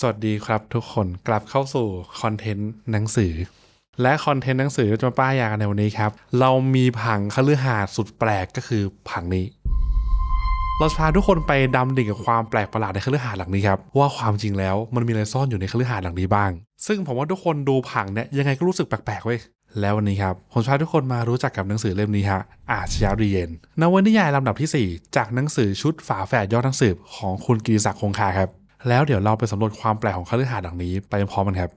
สวัสดีครับทุกคนกลับเข้าสู่คอนเทนต์หนังสือ และคอนเทนต์หนังสือที่จะมาป้ายยากันในวันนี้ครับ เรามีผังคฤหาสน์สุดแปลกก็คือผังนี้ เราจะพาทุกคนไปดำดิ่งกับความแปลกประหลาดในคฤหาสน์หลังนี้ครับว่าความจริงแล้วมันมีอะไรซ่อนอยู่ในคฤหาสน์หลังนี้บ้าง ซึ่งผมว่าทุกคนดูผังเนี่ยยังไงก็รู้สึกแปลกๆเว้ยแล้ววันนี้ครับผมจะพาทุกคนมารู้จักกับหนังสือเล่มนี้ฮะอาชญารีเยนนวนิยายลำดับทีสี่ 4 จากหนังสือชุดฝาแฝดยอดหนังสือของคุณกิติศักดิ์คงคาครับ แล้วเดี๋ยวเราไปสำรวจความแปลกของคฤหาสน์หลังนี้ไปพร้อมกันครับ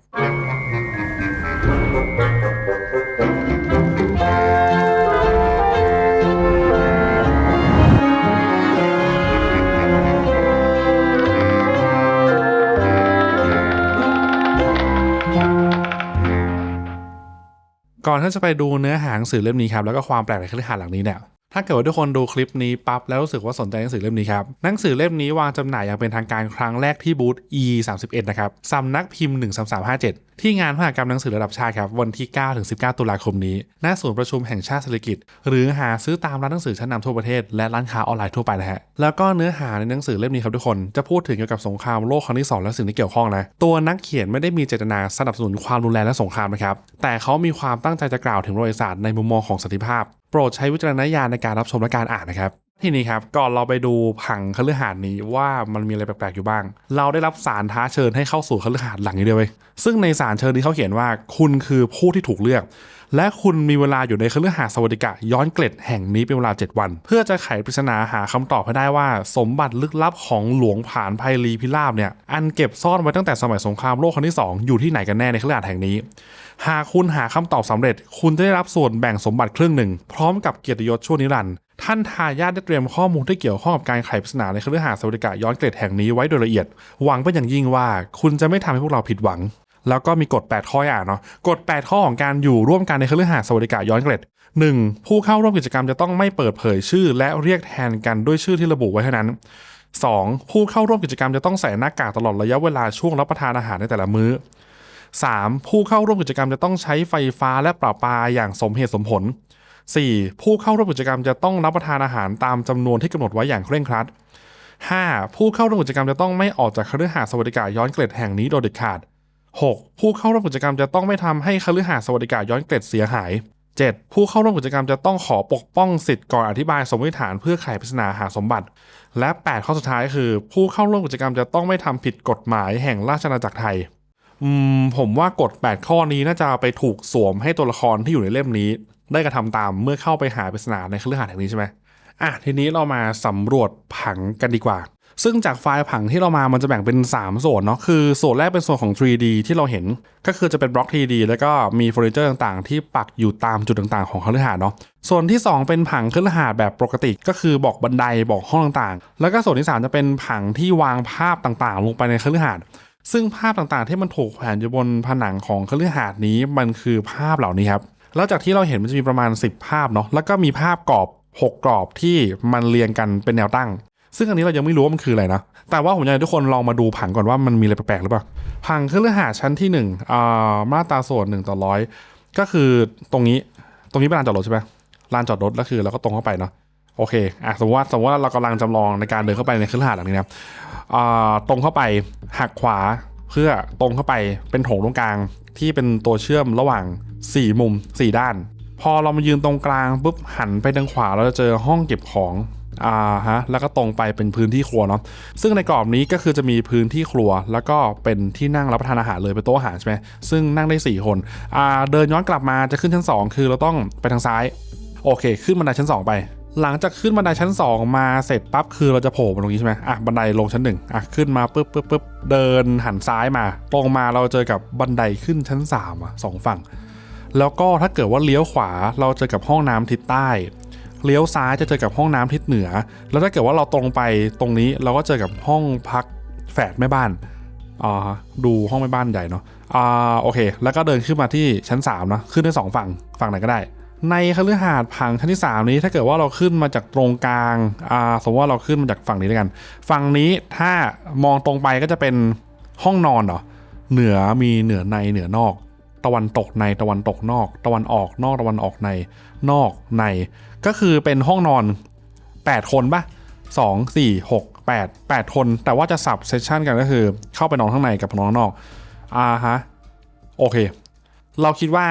ก่อนที่จะไปดูเนื้อหาหนังสือเล่มนี้ครับแล้วก็ความแปลกในคฤหาสน์หลังนี้เนี่ย ถ้าเกิดว่าทุกคนดูคลิปนี้ปั๊บแล้วรู้สึกว่าสนใจหนังสือเล่มนี้ครับ หนังสือเล่มนี้วางจำหน่ายอย่างเป็นทางการครั้งแรกที่บูธ E 3 1นะครับสำนักพิมพ์ 13357 ที่งานมหกรรมหนังสือระดับชาติครับวันที่9ถึง19 ตุลาคมนี้ ณศูนย์ประชุมแห่งชาติเศรษฐกิจ หรือหาซื้อตามร้านหนังสือชั้นนำทั่วประเทศและร้านค้าออนไลน์ทั่วไปนะฮะแล้วก็เนื้อหาในหนังสือเล่มนี้ครับทุกคนจะพูดถึงเกี่ยวกับสงครามโลกครั้งที่สองและสิ่งที่เกี่ยวข้องนะตัวนักเขียนไม่ได้มีเจตนาสนับสนุนความรุนแรงและสงครามนะครับแต่เขามีความตั้งใจจะกล่าวถึงประวัติศาสตร์ในมุมมองของสันติภาพ โปรดใช้วิจารณญาณในการรับชมและการอ่านนะครับ ทีนี้ครับก่อนเราไปดูผังคฤหาสน์นี้ว่ามันมีอะไรแปลกๆอยู่บ้าง เราได้รับสารท้าเชิญให้เข้าสู่คฤหาสน์หลังนี้ด้วยเวยซึ่งในสารเชิญนี้เขาเขียนว่า คุณคือผู้ที่ถูกเลือก และคุณมีเวลาอยู่ในคฤหาสน์สวัสดิกะย้อนเกล็ดแห่งนี้เป็นเวลา 7 วัน เพื่อจะไขปริศนาหาคำตอบให้ได้ว่า สมบัติลึกลับของหลวงผานไพลีพิราบเนี่ยอันเก็บซ่อนไว้ตั้งแต่สมัยสงครามโลกครั้งที่สองอยู่ที่ไหนกันแน่ในคฤหาสน์แห่งนี้ หากคุณหาคำตอบสำเร็จ คุณจะได้รับส่วนแบ่งสมบัติครึ่งหนึ่ง พร้อมกับเกียรติยศชั่วนิรันดร์ท่านทายาทได้เตรียมข้อมูลที่เกี่ยวข้องกับการไขปริศนาในคฤหาสน์สวัสดิกะย้อนเกล็ดแห่งนี้ไว้โดยละเอียด หวังเป็นอย่างยิ่งว่าคุณจะไม่ทำให้พวกเราผิดหวัง แล้วก็มีกฎ 8 ข้ออย่างเนาะกฎ 8 ข้อของการอยู่ร่วมกันในคฤหาสน์สวัสดิกะย้อนเกล็ด 1. ผู้เข้าร่วมกิจกรรมจะต้องไม่เปิดเผยชื่อ และเรียกแทนกันด้วยชื่อที่ระบุไว้เท่านั้น 2. ผู้เข้าร่วมกิจกรรมจะต้องใส่หน้ากากตลอดระยะเวลาช่วงรับประทานอาหารในแต่ละมื้อ 3. ผู้เข้าร่วมกิจกรรมจะต้องใช้ไฟฟ้าและประปาอย่างสมเหตุสมผล 4. ผู้เข้าร่วมกิจกรรมจะต้องรับประทานอาหารตามจำนวนที่กำหนดไว้อย่างเคร่งครัด 5. ผู้เข้าร่วมกิจกรรมจะต้องไม่ออกจากคฤหาสน์สวัสดิกะย้อนเกล็ดแห่งนี้โดยเด็ดขาด 6. ผู้เข้าร่วมกิจกรรมจะต้องไม่ทำให้คฤหาสน์สวัสดิกะย้อนเกล็ดเสียหาย 7. ผู้เข้าร่วมกิจกรรมจะต้องขอปกป้องสิทธิ์ก่อนอธิบายสมมติฐานเพื่อไขปริศนาหาสมบัติ และ 8 ข้อสุดท้ายคือ ผู้เข้าร่วมกิจกรรมจะต้องไม่ทำผิดกฎหมายแห่งราชอาณาจักรไทย อืมผมว่ากฎ 8 ข้อนี้น่าจะไปถูกสวมให้ตัวละครที่อยู่ในเล่มนี้ ได้กระทำตามเมื่อเข้าไปหาปริศนาในคฤหาสน์แห่งนี้ใช่ไหมอะทีนี้เรามาสำรวจผังกันดีกว่า ซึ่งจากไฟล์ผังที่เรามามันจะแบ่งเป็น 3 ส่วนเนาะคือส่วนแรกเป็นส่วนของ 3D ที่เราเห็น ก็คือจะเป็นบล็อก 3D แล้วก็มีเฟอร์นิเจอร์ต่างๆ ที่ปักอยู่ตามจุดต่างๆ ของคฤหาสน์เนาะส่วนที่ 2 เป็นผังคฤหาสน์แบบปกติ ก็คือบอกบันไดบอกห้องต่างๆ แล้วก็ส่วนที่ 3 จะเป็นผังที่วางภาพต่างๆ ลงไปในคฤหาสน์ ซึ่งภาพต่างๆที่มันถูกแขวนอยู่บนผนังของคฤหาสน์นี้มันคือภาพเหล่านี้ครับแล้วจากที่เราเห็นมันจะมีประมาณ 10 ภาพเนาะแล้วก็มีภาพกรอบ 6 กรอบที่มันเรียงกันเป็นแนวตั้ง ซึ่งอันนี้เรายังไม่รู้ว่ามันคืออะไรนะ แต่ว่าผมอยากให้ทุกคนลองมาดูผังก่อนว่ามันมีอะไรแปลกๆหรือเปล่า ผังคฤหาสน์ชั้นที่1อ่ามาตราส่วน1ต่อร้อยก็คือตรงนี้ตรงนี้เป็นลานจอดรถใช่ไหมลานจอดรถแล้วคือเราก็ตรงเข้าไปเนาะโอเคอะสมมติว่าสมมติว่าเรากำลังจำลองในการเดินเข้าไปในคฤหาสน์หลังนี้นะ ตรงเข้าไปหักขวาเพื่อตรงเข้าไปเป็นโถงตรงกลาง ที่เป็นตัวเชื่อมระหว่าง 4 มุม 4 ด้าน พอเรามายืนตรงกลางปุ๊บหันไปทางขวาเราจะเจอห้องเก็บของอ่าฮะแล้วก็ตรงไปเป็นพื้นที่ครัวเนาะซึ่งในกรอบนี้ก็คือจะมีพื้นที่ครัว แล้วก็เป็นที่นั่งรับประทานอาหารเลยเป็นโต๊ะอาหารใช่ไหมซึ่งนั่งได้ 4 คนอ่าเดินย้อนกลับมาจะขึ้นชั้น 2 คือเราต้องไปทางซ้าย โอเค ขึ้นบันไดชั้น 2 ไป หลังจากขึ้นบันไดชั้น 2 มาเสร็จปั๊บคือเราจะโผล่มาตรงนี้ใช่ไหมอะบันไดลงชั้น1อะขึ้นมาปุ๊บปุ๊บปุ๊บเดินหันซ้ายมา ตรงมาเราเจอกับบันไดขึ้นชั้น3อะสองฝั่ง แล้วก็ถ้าเกิดว่าเลี้ยวขวาเราเจอกับห้องน้ำทิศใต้เลี้ยวซ้ายจะเจอกับห้องน้ำทิศเหนือ แล้วถ้าเกิดว่าเราตรงไปตรงนี้เราก็เจอกับห้องพักแฝดแม่บ้านอ่าดูห้องแม่บ้านใหญ่เนาะอ่าโอเค แล้วก็เดินขึ้นมาที่ชั้น3นะขึ้นได้สองฝั่งฝั่งไหนก็ได้ ในคฤหาสน์ผังชั้นที่ 3 นี้ถ้าเกิดว่าเราขึ้นมาจากตรงกลางอ่าสมมติว่าเราขึ้นมาจากฝั่งนี้แล้วกัน ฝั่งนี้ถ้ามองตรงไปก็จะเป็นห้องนอนเหรอเหนือมีเหนือในเหนือนอก ตะวันตกในตะวันตกนอก ตะวันออกนอกตะวันออกในนอกใน ก็คือเป็นห้องนอน 8 คนปะสองสี่หก8 8คน แต่ว่าจะสับเซสชันกันก็คือ เข้าไปนอนข้างในกับนอนข้างนอกอ่าฮะโอเค เราคิดว่า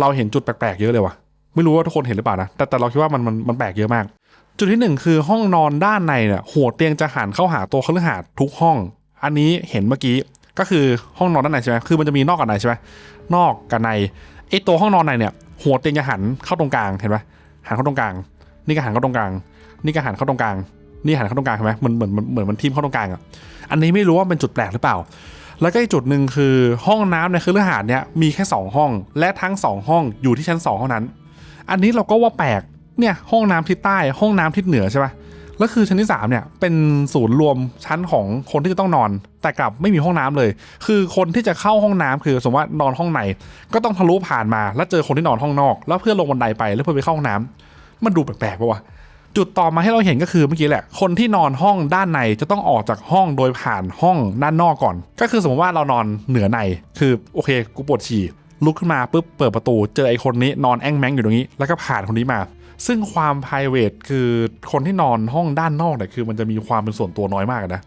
เราเห็นจุดแปลกๆเยอะเลยว่ะ ไม่รู้ว่าทุกคนเห็นหรือเปล่านะ แต่แต่เราคิดว่ามันมันมันแปลกเยอะมาก จุดที่หนึ่งคือห้องนอนด้านในเนี่ยหัวเตียงจะหันเข้าหาตัวคฤหาสน์ทุกห้อง อันนี้เห็นเมื่อกี้ก็คือห้องนอนด้านในใช่ไหมคือมันจะมีนอกกับในใช่ไหมนอกกับในไอตัวห้องนอนในเนี่ย หัวเตียงจะหันเข้าตรงกลางเห็นไหมหันเข้าตรงกลาง นี่ก็หันเข้าตรงกลาง นี่ก็หันเข้าตรงกลางนี่หันเข้าตรงกลางเห็นไหมมือนเหมือนเหมือนเหมือนมันทิ่มเข้าตรงกลางอะอันนี้ไม่รู้ว่าเป็นจุดแปลกหรือเปล่า แล้วก็อีกจุดหนึ่งคือห้องน้ำในคฤหาสน์เนี่ยมีแค่ 2 ห้อง และทั้ง 2 ห้องอยู่ที่ชั้น 2 เท่านั้น อันนี้เราก็ว่าแปลกเนี่ยห้องน้ำทิศใต้ ห้องน้ำทิศเหนือใช่ปะแล้วคือชั้นที่3เนี่ยเป็นศูนย์รวมชั้นของคนที่จะต้องนอน แต่กลับไม่มีห้องน้ำเลย คือคนที่จะเข้าห้องน้ำคือสมมติว่านอนห้องในก็ต้องทะลุผ่านมา แล้วเจอคนที่นอนห้องนอก แล้วเพื่อลงบันไดไปแล้วเพื่อไปเข้าห้องน้ำมันดูแปลกๆปะวะ จุดต่อมาให้เราเห็นก็คือเมื่อกี้แหละ คนที่นอนห้องด้านในจะต้องออกจากห้องโดยผ่านห้องด้านนอกก่อน ก็คือสมมติว่าเรานอนเหนือใน คือโอเคกูปวดฉี่ลุกขึ้นมาปุ๊บเปิดประตูเจอไอ้คนนี้นอนแองแมงอยู่ตรงนี้ แล้วก็ผ่านคนนี้มา ซึ่งความ p r i v a t คือคนที่นอนห้องด้านนอกเนี่ยคือมันจะมีความเป็นส่วนตัวน้อยมากนะ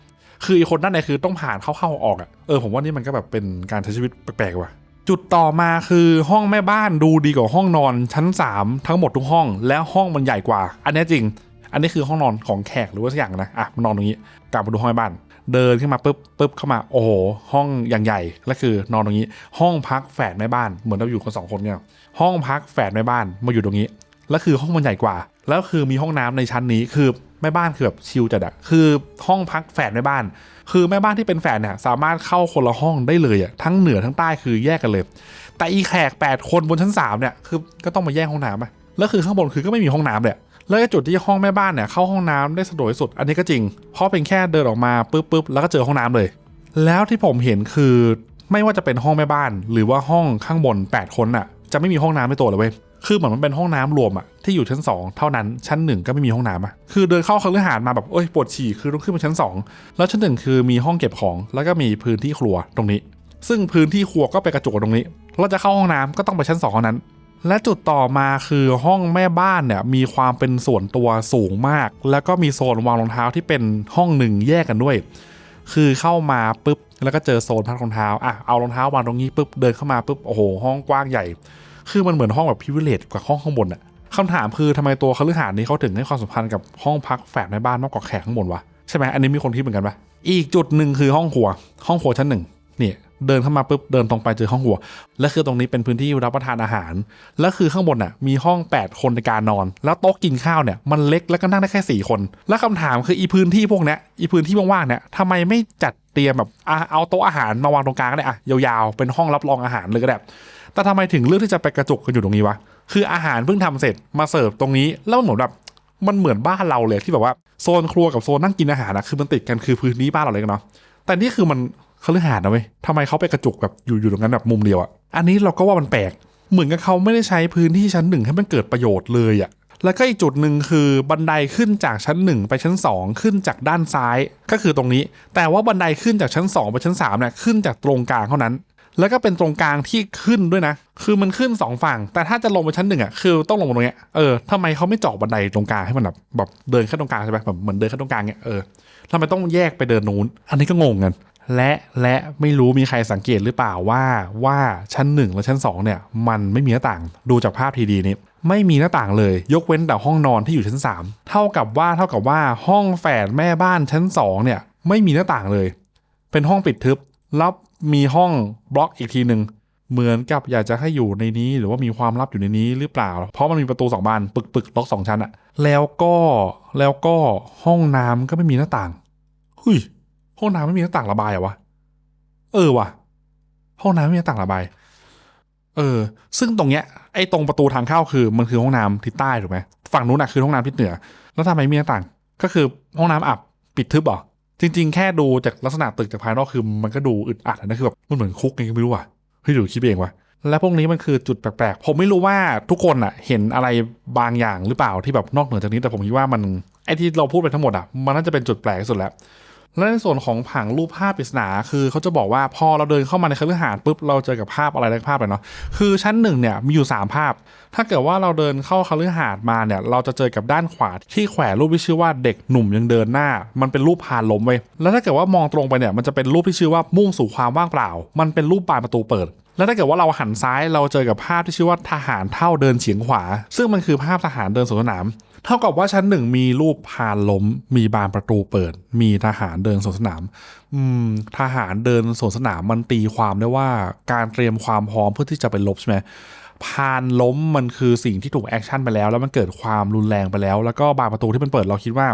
คือไอ้คนด้านในคือต้องผ่านเข้าๆออกอะเออผมว่านี่มันก็แบบเป็นการใช้ชีวิตแปลกๆว่ะ จุดต่อมาคือห้องแม่บ้านดูดีกว่าห้องนอนชั้น 3 ทั้งหมดทุกห้อง และห้องมันใหญ่กว่า อันนี้จริง อันนี้คือห้องนอนของแขกหรือว่าสักอย่างนะอะมานนอนตรงนี้กลับมาดูห้องแม่บ้าน เดินขึ้นมาปุ๊บปุ๊บเข้ามาโอ้โหห้องอย่างใหญ่แล้วคือนอนตรงนี้ ห้องพักแฝดแม่บ้านเหมือนเราอยู่กันสองคนเนี่ยห้องพักแฝดแม่บ้านมาอยู่ตรงนี้แล้วคือห้องมันใหญ่กว่า แล้วคือมีห้องน้ำในชั้นนี้คือแม่บ้านคือแบบชิลจัดอะคือห้องพักแฝดแม่บ้าน คือแม่บ้านที่เป็นแฝดเนี่ยสามารถเข้าคนละห้องได้เลยอะทั้งเหนือทั้งใต้คือแยกกันเลย แต่อีแขก 8 คนบนชั้น3เนี่ยคือก็ต้องมาแย่งห้องน้ำอะแล้วคือข้างบนคือก็ไม่มีห้องน้ำเลยแล้วจุดที่ห้องแม่บ้านเนี่ยเข้าห้องน้ำได้สะดวกที่สุด อันนี้ก็จริง เพราะเป็นแค่เดินออกมาปุ๊บปุ๊บแล้วก็เจอห้องน้ำเลย แล้วที่ผมเห็นคือไม่ว่าจะเป็นห้องแม่บ้าน หรือว่าห้องข้างบน 8 คนน่ะ จะไม่มีห้องน้ำในตัวเลยเว้ย คือเหมือนมันเป็นห้องน้ำรวมอะที่อยู่ชั้น 2 เท่านั้นชั้น 1 ก็ไม่มีห้องน้ำอะคือเดินเข้าคฤหาสน์มาแบบเอ้ยปวดฉี่คือต้องขึ้นไปชั้น 2 แล้วชั้นหนึ่งคือมีห้องเก็บของ แล้วก็มีพื้นที่ครัวตรงนี้ ซึ่งพื้นที่ครัวก็ไปกระจุกตรงนี้เราจะเข้าห้องน้ำก็ต้องไปชั้น2เท่านั้น และจุดต่อมาคือห้องแม่บ้านเนี่ยมีความเป็นส่วนตัวสูงมาก แล้วก็มีโซนวางรองเท้าที่เป็นห้องหนึ่งแยกกันด้วย คือเข้ามาปุ๊บแล้วก็เจอโซนพักรองเท้าอะเอารองเท้าวางตรงนี้ปุ๊บเดินเข้ามาปุ๊บโอ้โหห้องกว้างใหญ่ คือมันเหมือนห้องแบบพิเวเลตกว่าห้องข้างบนอะคำถามคือทำไมตัวคฤหาสน์นี้เขาถึงให้ความสัมพันธ์กับห้องพักแฝดในบ้านมากกว่าแขกข้างบนวะใช่ไหมอันนี้มีคนคิดเหมือนกันปะอีกจุดหนึ่งคือห้องครัว ห้องครัวชั้นหนึ่งเนี่ยเดินเข้ามาปุ๊บเดินตรงไปเจอห้องครัว และคือตรงนี้เป็นพื้นที่รับประทานอาหาร แล้วคือข้างบนน่ะมีห้อง 8 คนในการนอน แล้วโต๊ะกินข้าวเนี่ยมันเล็กแล้วก็นั่งได้แค่ 4 คน แล้วคำถามคืออีพื้นที่พวกเนี้ยอีพื้นที่ว่างๆเนี่ยทำไมไม่จัดเตรียมแบบเอาโต๊ะอาหารมาวางตรงกลางก็ได้อะยาวๆเป็นห้องรับรองอาหารเลยก็ได้ แต่ทำไมถึงเลือกที่จะไปกระจุกกันอยู่ตรงนี้วะ คืออาหารเพิ่งทำเสร็จมาเสิร์ฟตรงนี้ แล้วมันเหมือนแบบมันเหมือนบ้านเราเลยที่แบบว่าโซนครัวกับโซนนั่งกินอาหารนะคือมันติดกันคือพื้นที่บ้านเราเลยกันเนาะ แต่นี่คือมันเขาเลือกหาดนะเว้ยทำไมเขาไปกระจุกแบบอยู่อยู่ตรงนั้นแบบมุมเดียวอะอันนี้เราก็ว่ามันแปลก เหมือนกับเขาไม่ได้ใช้พื้นที่ชั้นหนึ่งให้มันเกิดประโยชน์เลยอะแล้วก็อีกจุดหนึ่งคือบันไดขึ้นจากชั้นหนึ่งไปชั้นสองขึ้นจากด้านซ้ายก็คือตรงนี้ แต่ว่าบันไดขึ้นจากชั้นสองไปชั้นสามเนี่ยขึ้นจากตรงกลางเท่านั้น แล้วก็เป็นตรงกลางที่ขึ้นด้วยนะ คือมันขึ้นสองฝั่ง แต่ถ้าจะลงไปชั้นหนึ่งอะ คือต้องลงตรงเนี้ย เออทำไมเขาไม่เจาะบันไดตรงกลางให้มันแบบแบบเดินแค่ตรงกลางใช่ไหมแบบเหมือนเดินแค่ตรงกลางเนี้ย เออทำไมต้องแยกไปเดินนู้น อันนี้ก็งงกัน และและไม่รู้มีใครสังเกตหรือเปล่าว่าว่าชั้นหนึ่งและชั้นสองเนี่ย มันไม่มีหน้าต่าง ดูจากภาพทีดีนี้ไม่มีหน้าต่างเลย ยกเว้นแต่ห้องนอนที่อยู่ชั้นสามเท่ากับว่าเท่ากับว่าห้องแฝดแม่บ้านชั้นสองเนี่ยไม่มีหน้าต่างเลย เป็นห้องปิดทึบ ล้วมีห้องบล็อกอีกทีหนึ่งเหมือนกับอยากจะให้อยู่ในนี้หรือว่ามีความลับอยู่ในนี้หรือเปล่า เพราะมันมีประตูสองบานปึกปึกล็อกสองชั้นอะแล้วก็แล้วก็ห้องน้ำก็ไม่มีหน้าต่างเฮ้ยห้องน้ำไม่มีหน้าต่างระบายเหรอวะเออว่ะห้องน้ำไม่มีหน้าต่างระบาย เออ ซึ่งตรงเนี้ยไอ้ตรงประตูทางเข้าคือมันคือห้องน้ำทิศใต้ถูกไหมฝั่งนู้นอะคือห้องน้ำทิศเหนือ แล้วทำไมไม่มีหน้าต่าง ก็คือห้องน้ำอับปิดทึบเหรอ จริง ๆ แค่ดูจากลักษณะตึกจากภายนอกคือมันก็ดูอึดอัดนะคือแบบมันเหมือนคุกไงไม่รู้ว่ะเฮ้ยหรือคิดเองวะและพวกนี้มันคือจุดแปลกๆ ผมไม่รู้ว่าทุกคนอะ เห็นอะไรบางอย่างหรือเปล่าที่แบบนอกเหนือจากนี้แต่ผมคิดว่ามันไอ้ที่เราพูดไปทั้งหมดอะมันน่าจะเป็นจุดแปลกที่สุดแล้ว และในส่วนของผังรูปภาพปริศนาคือเขาจะบอกว่าพอเราเดินเข้ามาในคฤหาสน์ปุ๊บเราเจอกับภาพอะไรหลายภาพเลยเนาะคือชั้นหนึ่งเนี่ยมีอยู่ 3 ภาพ ถ้าเกิดว่าเราเดินเข้าคฤหาสน์มาเนี่ยเราจะเจอกับด้านขวาที่แขวนรูปที่ชื่อว่าเด็กหนุ่มยังเดินหน้า มันเป็นรูปพานล้มไว้แล้วถ้าเกิดว่ามองตรงไปเนี่ยมันจะเป็นรูปที่ชื่อว่ามุ่งสู่ความว่างเปล่า มันเป็นรูปบานประตูเปิด แล้วถ้าเกิดว่าเราหันซ้ายเราเจอกับภาพที่ชื่อว่าทหารเท่าเดินเฉียงขวา ซึ่งมันคือภาพทหารเดินสวนสนาม เท่ากับว่าชั้นหนึ่งมีรูปพานล้ม มีบานประตูเปิด มีทหารเดินสวนสนาม อืม ทหารเดินสวนสนามมันตีความได้ว่าการเตรียมความพร้อมเพื่อที่จะไปลบใช่ไหมพานล้มมันคือสิ่งที่ถูกแอคชั่นไปแล้ว แล้วมันเกิดความรุนแรงไปแล้ว แล้วก็บานประตูที่มันเปิดเราคิดว่า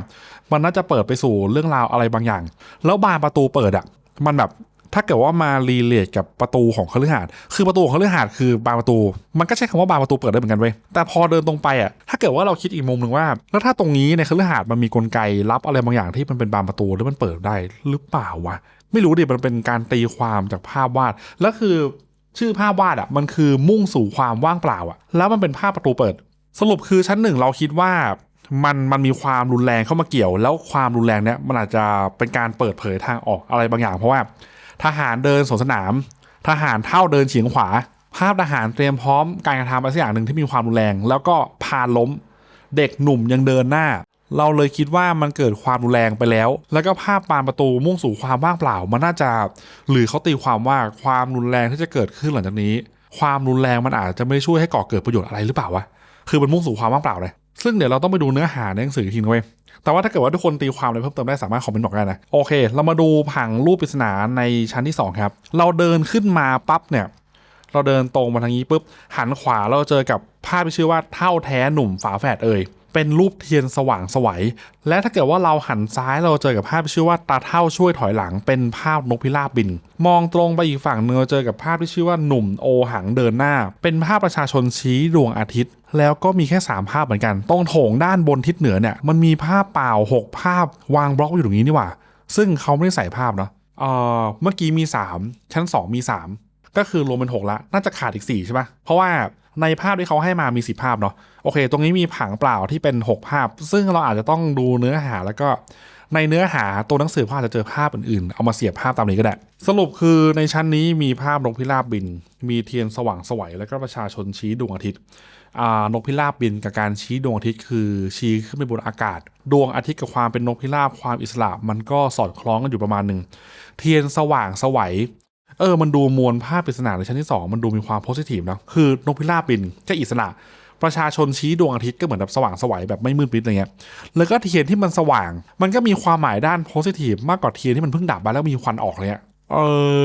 มันน่าจะเปิดไปสู่เรื่องราวอะไรบางอย่าง แล้วบานประตูเปิดอะมันแบบ ถ้าเกิดว่ามารีเลทกับประตูของคฤหาสน์คือประตูของคฤหาสน์คือบานประตู มันก็ใช้คำว่าบานประตูเปิดได้เหมือนกันเว้ยแต่พอเดินตรงไปอะถ้าเกิดว่าเราคิดอีกมุมหนึ่งว่า แล้วถ้าตรงนี้ในคฤหาสน์มันมีกลไกลับอะไรบางอย่างที่มันเป็นบานประตูแล้วมันเปิดได้หรือเปล่าวะไม่รู้ดิมันเป็นการตีความจากภาพวาดแล้วคือชื่อภาพวาดอะมันคือมุ่งสู่ความว่างเปล่าอะ แล้วมันเป็นภาพประตูเปิด สรุปคือชั้นหนึ่งเราคิดว่ามันมันมีความรุนแรงเข้ามาเกี่ยว แล้วความรุนแรงเนี้ยมันอาจจะเป็นการเปิดเผยทางออกอะไรบางอย่าง เพราะว่า ทหารเดินสวนสนาม ทหารเท่าเดินเฉียงขวา ภาพทหารเตรียมพร้อมการกระทำอะไรสักอย่างหนึ่งที่มีความรุนแรง แล้วก็พาล้ม เด็กหนุ่มยังเดินหน้า เราเลยคิดว่ามันเกิดความรุนแรงไปแล้ว แล้วก็ภาพบานประตูมุ่งสู่ความว่างเปล่า มันน่าจะ หรือเขาตีความว่าความรุนแรงที่จะเกิดขึ้นหลังจากนี้ ความรุนแรงมันอาจจะไม่ได้ช่วยให้ก่อเกิดประโยชน์อะไรหรือเปล่าวะ คือมันมุ่งสู่ความว่างเปล่าเลย ซึ่งเดี๋ยวเราต้องไปดูเนื้อหาในหนังสือทีนึงเว้ยแต่ว่าถ้าเกิดว่าทุกคนตีความอะไรเพิ่มเติมได้สามารถคอมเมนต์บอกได้นะ โอเค เรามาดูผังรูปปริศนาในชั้นที่ 2 ครับ เราเดินขึ้นมาปั๊บเนี่ย เราเดินตรงมาทางนี้ปุ๊บหันขวาเราเจอกับภาพที่ชื่อว่าเท่าแท้หนุ่มฝาแฝดเอ่ย เป็นรูปเทียนสว่างสวัย และถ้าเกิดว่าเราหันซ้ายเราเจอกับภาพที่ชื่อว่าตาเท่าช่วยถอยหลังเป็นภาพนกพิราบบิน มองตรงไปอีกฝั่งเนื้อเจอกับภาพที่ชื่อว่าหนุ่มโอหังเดินหน้า เป็นภาพประชาชนชี้ดวงอาทิตย์ แล้วก็มีแค่ 3 ภาพเหมือนกันตรงโถงด้านบนทิศเหนือเนี่ยมันมีภาพเปล่า 6 ภาพวางบล็อกอยู่ตรงนี้นี่หว่า ซึ่งเขาไม่ได้ใส่ภาพเนาะเอ่อเมื่อกี้มี 3 ชั้น 2 มี 3 ก็คือรวมเป็น 6 ละ น่าจะขาดอีก 4 ใช่ปะเพราะว่า ในภาพที่เขาให้มามี10ภาพเนาะโอเค ตรงนี้มีผังเปล่าที่เป็น 6 ภาพ ซึ่งเราอาจจะต้องดูเนื้อหาแล้วก็ในเนื้อหาตัวหนังสือเขาอาจจะเจอภาพอื่นๆ เอามาเสียบภาพตามนี้ก็ได้ สรุปคือในชั้นนี้มีภาพนกพิราบบิน มีเทียนสว่างสวัยแล้วก็ประชาชนชี้ดวงอาทิตย์นกพิราบบินกับการชี้ดวงอาทิตย์คือชี้ขึ้นไปบนอากาศ ดวงอาทิตย์กับความเป็นนกพิราบความอิสระมันก็สอดคล้องกันอยู่ประมาณหนึ่งเทียนสว่างสวัย เออมันดูมวลภาพปริศนาในชั้นที่ 2 มันดูมีความโพสิทีฟนะคือนกพิราบบินก็อิสระประชาชนชี้ดวงอาทิตย์ก็เหมือนแบบสว่างสวัยแบบไม่มืดมิดอะไรเงี้ย แล้วก็เทียนที่มันสว่าง มันก็มีความหมายด้านโพสิทีฟมากกว่าเทียนที่มันเพิ่งดับไปแล้วมีควันออกเลยอะเอ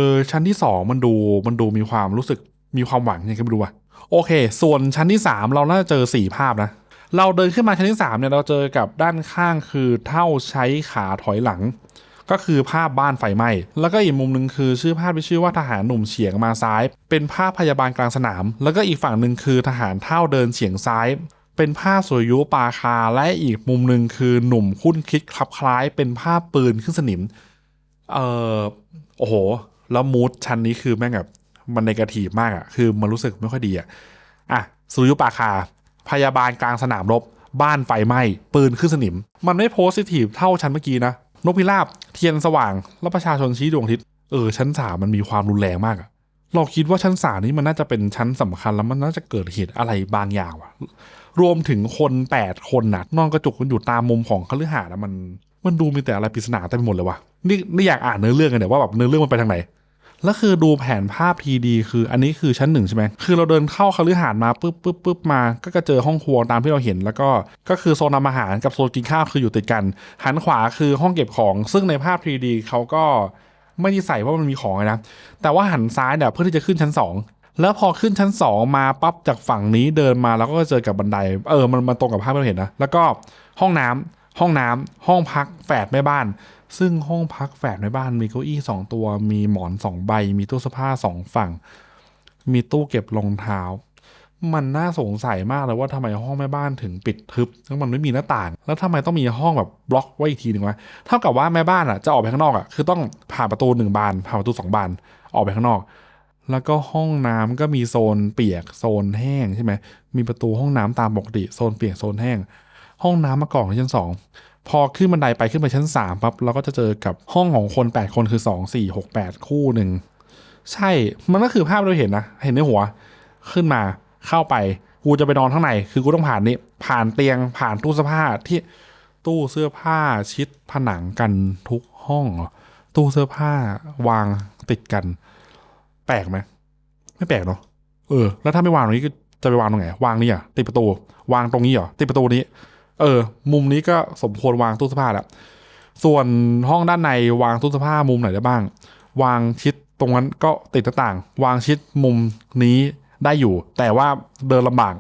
อชั้นที่ 2 มันดูมันดูมีความรู้สึกมีความหวังยังไงก็ไม่รู้อะโอเค ส่วนชั้นที่ 3 เราน่าจะเจอ 4 ภาพนะ เราเดินขึ้นมาชั้นที่3เนี่ยเราเจอกับด้านข้างคือเท่าใช้ขาถอยหลัง ก็คือภาพบ้านไฟไหม้แล้วก็อีกมุมหนึ่งคือชื่อภาพที่ชื่อว่าทหารหนุ่มเฉียงมาซ้าย เป็นภาพพยาบาลกลางสนาม แล้วก็อีกฝั่งหนึ่งคือทหารเท่าเดินเฉียงซ้าย เป็นภาพสวยยุปาคา และอีกมุมหนึ่งคือหนุ่มคุ้นคิดคลับคล้าย เป็นภาพปืนขึ้นสนิมเออโอ้โห แล้วมูดชั้นนี้คือแม่งแบบมันในกาทีมากอะ่ะ คือมันรู้สึกไม่ค่อยดีอะ่ะอะสุริยุปราคา พยาบาลกลางสนามรบ บ้านไฟไหม้ปืนขึ้นสนิม มันไม่โพสิทีฟเท่าชั้นเมื่อกี้นะ นกพิราบเทียนสว่าง แล้วประชาชนชี้ดวงอาทิตย์เออชั้นสามมันมีความรุนแรงมากอะเราคิดว่าชั้นสามนี้มันน่าจะเป็นชั้นสำคัญแล้วมันน่าจะเกิดเหตุอะไรบางอย่างว่ะรวมถึงคนแปดคนน่ะนอนกระจุกกันอยู่ตามมุมของคฤหาสน์นะมันมันดูมีแต่อะไรปริศนาเต็มหมดเลยว่ะนี่นี่อยากอ่านเนื้อเรื่องกันเนี่ยว่าแบบเนื้อเรื่องมันไปทางไหน แล้วคือดูแผนภาพทีดี คืออันนี้คือชั้นหนึ่งใช่ไหมคือเราเดินเข้าคฤหาสน์มาปุ๊บปุ๊บปุ๊บมาก็จะเจอห้องครัวตามที่เราเห็น แล้วก็ก็คือโซนทำอาหารกับโซนกินข้าวคืออยู่ติดกัน หันขวาคือห้องเก็บของ ซึ่งในภาพทีดีเขาก็ไม่ได้ใส่ว่ามันมีของนะแต่ว่าหันซ้ายเนี่ยเพื่อที่จะขึ้นชั้นสองแล้วพอขึ้นชั้น 2 มาปั๊บจากฝั่งนี้เดินมาแล้วก็เจอกับบันไดเออมันมันตรงกับภาพที่เราเห็นนะแล้วก็ห้องน้ำห้องน้ำห้องพักแฝดแม่บ้าน ซึ่งห้องพักแฝดแม่บ้านมีเก้าอี้สองตัว มีหมอนสองใบ มีตู้เสื้อผ้าสองฝั่ง มีตู้เก็บรองเท้า มันน่าสงสัยมากเลยว่าทำไมห้องแม่บ้านถึงปิดทึบแล้วมันไม่มีหน้าต่าง แล้วทำไมต้องมีห้องแบบบล็อกไว้อีกทีหนึ่งวะเท่ากับว่าแม่บ้านอะจะออกไปข้างนอกอะคือต้องผ่านประตูหนึ่งบานผ่านประตูสองบานออกไปข้างนอกแล้วก็ห้องน้ำก็มีโซนเปียกโซนแห้งใช่ไหมมีประตูห้องน้ำตามปกติโซนเปียกโซนแห้ง ห้องน้ำมาก่อนชั้นสอง พอขึ้นบันไดไปขึ้นไปชั้น3ปั๊บเราก็จะเจอกับห้องของคน8คนคือ2 4 6 8คู่หนึ่งใช่มันก็คือภาพเราเห็นนะ เห็นในหัว ขึ้นมาเข้าไป กูจะไปนอนข้างใน คือกูต้องผ่านนี้ผ่านเตียงผ่านตู้เสื้อผ้าที่ตู้เสื้อผ้าชิดผนังกันทุกห้องเหรอตู้เสื้อผ้าวางติดกัน แปลกไหมไม่แปลกเนาะเออ แล้วถ้าไม่วางตรงนี้ก็จะไปวางตรงไหนวางนี่อะติดประตู วางตรงนี้เหรอติดประตูนี้ เออ มุมนี้ก็สมควรวางตู้เสื้อผ้าแล้วส่วนห้องด้านในวางตู้เสื้อผ้ามุมไหนได้บ้าง วางชิดตรงนั้นก็ติดหน้าต่าง วางชิดมุมนี้ได้อยู่ แต่ว่าเดินลำบาก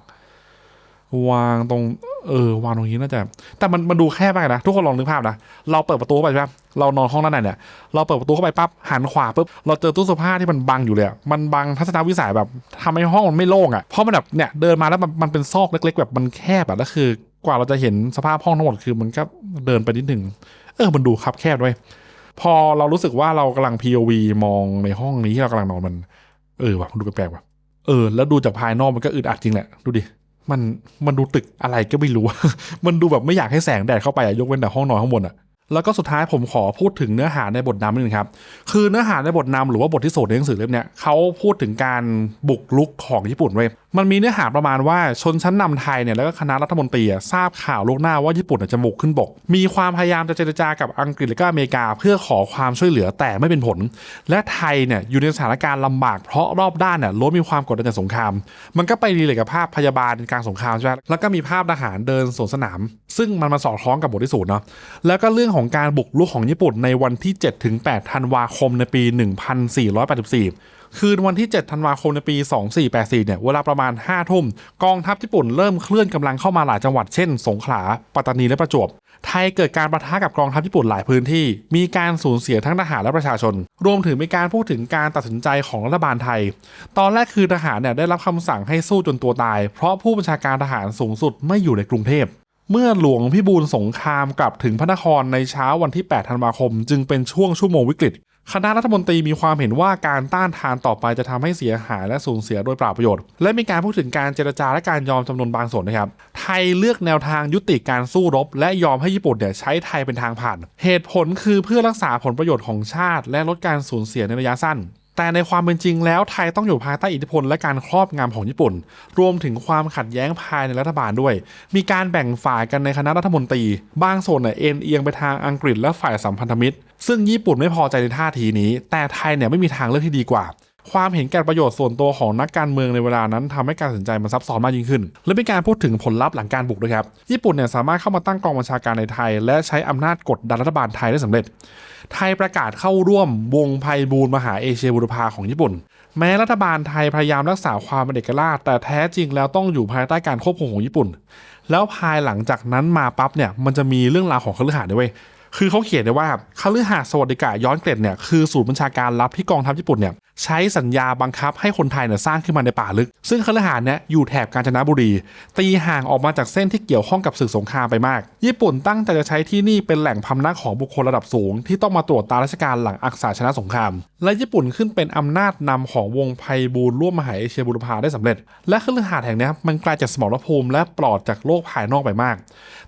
วางตรง เออ วางตรงนี้น่าจะ แต่มันมันดูแคบมากนะ ทุกคนลองนึกภาพนะ เราเปิดประตูเข้าไปใช่ไหมเรานอนห้องด้านในเนี่ย เราเปิดประตูเข้าไปปั๊บหันขวาปุ๊บ เราเจอตู้เสื้อผ้าที่มันบังอยู่เลย มันบังทัศนวิสัยแบบทำให้ห้องมันไม่โล่งอะ เพราะมันแบบเนี่ยเดินมาแล้วมันมันเป็นซอกเล็ก ๆ แบบมันแคบอะแล้วคือ กว่าเราจะเห็นสภาพห้องทั้งหมดคือมันก็เดินไปนิดหนึ่งเออมันดูคับแคบด้วย พอเรารู้สึกว่าเรากำลัง POV มองในห้องนี้ที่เรากำลังนอนมัน เออว่ะมันดูแปลกๆว่ะเออ แล้วดูจากภายนอกมันก็อึดอัดจริงแหละ ดูดิมันมันดูตึกอะไรก็ไม่รู้ มันดูแบบไม่อยากให้แสงแดดเข้าไปอะยกเว้นแต่ห้องนอนข้างบนอะแล้วก็สุดท้ายผมขอพูดถึงเนื้อหาในบทนำนิดนึงครับ คือเนื้อหาในบทนำหรือว่าบทที่โสดในหนังสือเล่มเนี้ยเขาพูดถึงการบุกลุกของญี่ปุ่นเว้ยมันมีเนื้อหาประมาณว่าชนชั้นนำไทยเนี่ยแล้วก็คณะรัฐมนตรีอะทราบข่าวล่วงหน้าว่าญี่ปุ่นจะบุกขึ้นบก มีความพยายามจะเจรจากับอังกฤษและก็อเมริกา เพื่อขอความช่วยเหลือแต่ไม่เป็นผล และไทยเนี่ยอยู่ในสถานการณ์ลำบากเพราะรอบด้านเนี่ยล้วนมีความกดดันจากสงคราม มันก็ไปรีเลยกับภาพพยาบาลกลารสงครามใช่ไหมแล้วก็มีภาพทหารเดินสวนสนาม ซึ่งมันมาสอดคล้องกับบทที่ศูนย์เนาะแล้วก็เรื่องของการบุกรุกของญี่ปุ่นในวันที่7-8ธันวาคมในปี 1484คืนวันที่ 7 ธันวาคมในปี 2484 เนี่ย เวลาประมาณ 5 ทุ่ม กองทัพญี่ปุ่นเริ่มเคลื่อนกำลังเข้ามาหลายจังหวัดเช่น สงขลา ปัตตานี และประจวบ ไทยเกิดการประทะกับกองทัพญี่ปุ่นหลายพื้นที่ มีการสูญเสียทั้งทหารและประชาชน รวมถึงมีการพูดถึงการตัดสินใจของรัฐบาลไทย ตอนแรกคือทหารเนี่ยได้รับคำสั่งให้สู้จนตัวตาย เพราะผู้บัญชาการทหารสูงสุดไม่อยู่ในกรุงเทพเมื่อหลวงพิบูลสงครามกลับถึงพระนครในเช้าวันที่ 8 ธันวาคม จึงเป็นช่วงชั่วโมงวิกฤต คณะรัฐมนตรีมีความเห็นว่าการต้านทานต่อไปจะทำให้เสียหายและสูญเสียโดยเปล่าประโยชน์ และมีการพูดถึงการเจรจาและการยอมจำนวนบางส่วนนะครับ ไทยเลือกแนวทางยุติการสู้รบ และยอมให้ญี่ปุ่นเนี่ยใช้ไทยเป็นทางผ่าน เหตุผลคือเพื่อรักษาผลประโยชน์ของชาติ และลดการสูญเสียในระยะสั้นแต่ในความเป็นจริงแล้วไทยต้องอยู่ภายใต้อิทธิพลและการครอบงำของญี่ปุ่น รวมถึงความขัดแย้งภายในรัฐบาลด้วย มีการแบ่งฝ่ายกันในคณะรัฐมนตรี บางส่วนเนี่ยเอ็นเอียงไปทางอังกฤษและฝ่ายสัมพันธมิตร ซึ่งญี่ปุ่นไม่พอใจในท่าทีนี้ แต่ไทยเนี่ยไม่มีทางเลือกที่ดีกว่า ความเห็นแก่ประโยชน์ส่วนตัวของนักการเมืองในเวลานั้นทำให้การตัดสินใจมันซับซ้อนมากยิ่งขึ้น และมีการพูดถึงผลลัพธ์หลังการบุกด้วยครับ ญี่ปุ่นเนี่ยสามารถเข้ามาตั้งกองบัญชาการในไทย และใช้อำนาจกดดันรัฐบาลไทยได้สำเร็จ ไทยประกาศเข้าร่วมวงไพบูลย์มหาเอเชียบุรพาของญี่ปุ่น แม้รัฐบาลไทยพยายามรักษาความเป็นเอกราช แต่แท้จริงแล้วต้องอยู่ภายใต้การควบคุมของญี่ปุ่น แล้วภายหลังจากนั้นมาปั๊บเนี่ยมันจะมีเรื่องราวของคฤหาสน์ด้วย คือเขาเขียนไว้ว่าคฤหาสน์สวัสดิการย้อนเกล็ดเนี่ยคือศูนย์บัญชาการลับที่กองทัพญี่ปุ่นเนี่ย ใช้สัญญาบังคับให้คนไทยเนี่ยสร้างขึ้นมาในป่าลึก ซึ่งคฤหาสน์เนี่ยอยู่แถบกาญจนบุรี ตีห่างออกมาจากเส้นที่เกี่ยวข้องกับศึกสงครามไปมาก ญี่ปุ่นตั้งใจจะใช้ที่นี่เป็นแหล่งพำนักของบุคคลระดับสูง ที่ต้องมาตรวจตาราชการหลังอักษาชนะสงคราม และญี่ปุ่นขึ้นเป็นอำนาจนำของวงไพบูลร่วมมหาเอเชียบุรพาได้สำเร็จ และคฤหาสน์แห่งนี้มันกลายจากสมรภูมิและปลอดจากโลกภายนอกไปมาก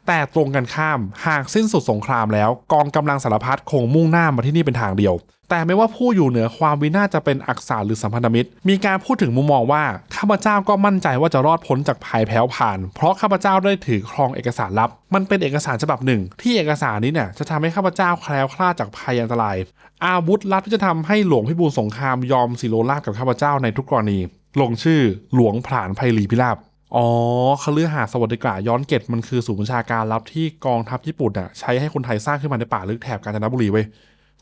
แต่ตรงกันข้ามหากสิ้นสุดสงครามแล้ว กองกำลังสารพัดคงมุ่งหน้ามาที่นี่เป็นทางเดียว แต่ไม่ว่าผู้อยู่เหนือความวินาศจะเป็นอักษรหรือสัมพันธมิตร มีการพูดถึงมุมมองว่าข้าพเจ้าก็มั่นใจว่าจะรอดพ้นจากภัยแพ้วผ่าน เพราะข้าพเจ้าได้ถือครองเอกสารลับ มันเป็นเอกสารฉบับหนึ่ง ที่เอกสารนี้เนี่ยจะทำให้ข้าพเจ้าแคล้วคลาดจากภัยอันตราย อาวุธลับที่จะทำให้หลวงพิบูลสงครามยอมสิโรราชกับข้าพเจ้าในทุกกรณี ลงชื่อหลวงผานไพลีพิราบอ๋อคฤหาสน์สวัสดิการย้อนเกตมันคือศูนย์บัญชาการลับที่กองทัพญี่ปุ่นอะใช้ให้คนไทยสร้างขึ้นมาในป่าลึกแถบกาญจนบุรีเว้ย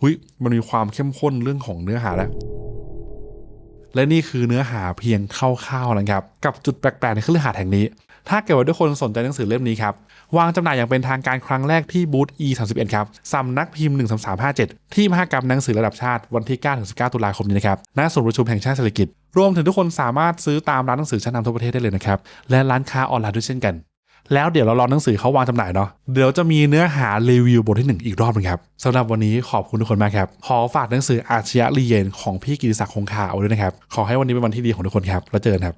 หุยมันมีความเข้มข้นเรื่องของเนื้อหาแล้ว และนี่คือเนื้อหาเพียงคร่าวๆนะครับ กับจุดแปลกๆในคฤหาสน์แห่งนี้ ถ้าเกิดว่าทุกคนสนใจหนังสือเล่มนี้ครับ วางจำหน่ายอย่างเป็นทางการครั้งแรกที่บูธ E 3 1ครับสำนักพิมพ์ 13357 ที่มหกรรมหนังสือระดับชาติวันที่9-19ตุลาคมนี้นะครับณศูนย์ประชุมแห่งชาติเศรษฐกิจ รวมถึงทุกคนสามารถซื้อตามร้านหนังสือชั้นนำทั่วประเทศได้เลยนะครับ และร้านค้าออนไลน์ด้วยเช่นกัน แล้วเดี๋ยวเรารอหนังสือเขาวางจำหน่ายเนาะเดี๋ยวจะมีเนื้อหารีวิวบทที่ 1 อีกรอบหนึงครับสำหรับวันนี้ขอบคุณทุกคนมากครับขอฝากหนังสืออาชญะรีเยนของพี่กิติศักดิ์คงคาเอาวด้วยนะครับขอให้วันนี้เป็นวันที่ดีของทุกคนครับแล้วเจอกันครับ